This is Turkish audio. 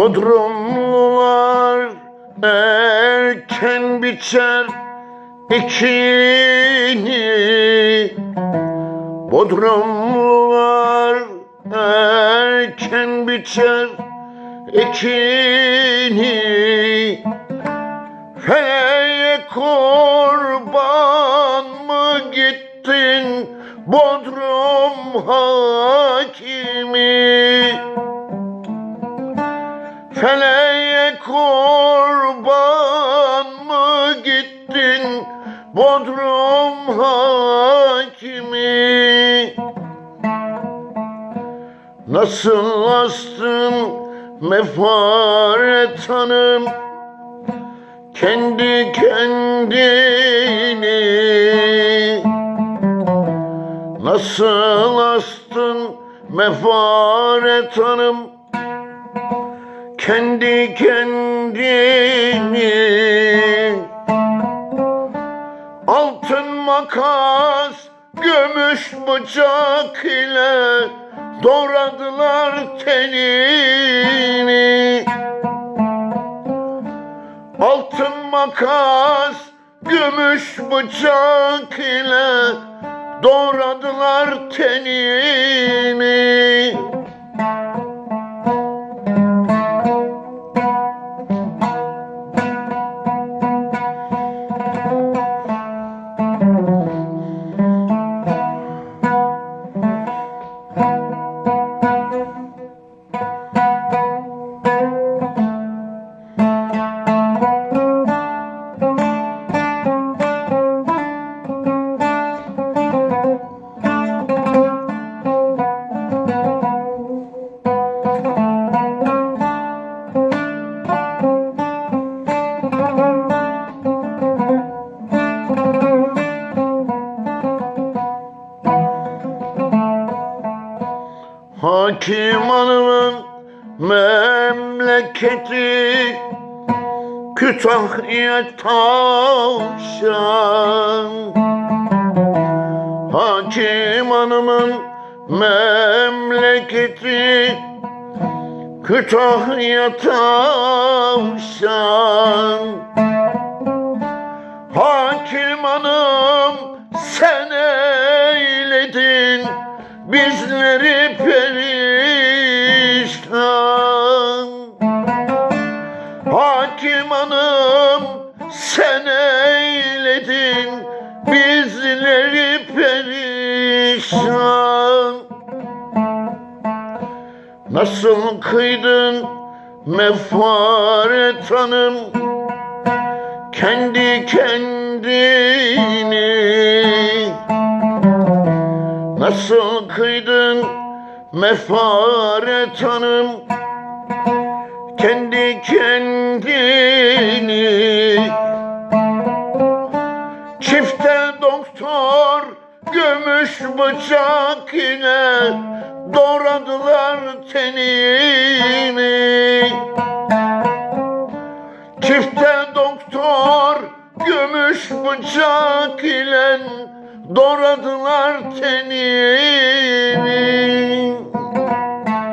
Bodrumlular erken biçer ekini. Bodrumlular erken biçer ekini. Feleğe kurban Feleğe kurban mı gittin? Bodrum hakimi. Nasıl astın mefaret hanım Kendi kendini. Nasıl astın mefaret hanım kendi kendini Altın makas gümüş bıçak ile doğradılar tenini. Altın makas gümüş bıçak ile doğradılar tenini Hakim hanımın memleketi Kütahya tavşan. Hakim hanımın memleketi Kütahya tavşan. Hakim hanım sen eyledin bizleri perişan Nasıl kıydın mefaret hanım kendi kendini. Nasıl kıydın mefaret hanım kendi kendini gümüş bıçak ile doğradılar tenini. Çifte doktor gümüş bıçak ile doğradılar tenini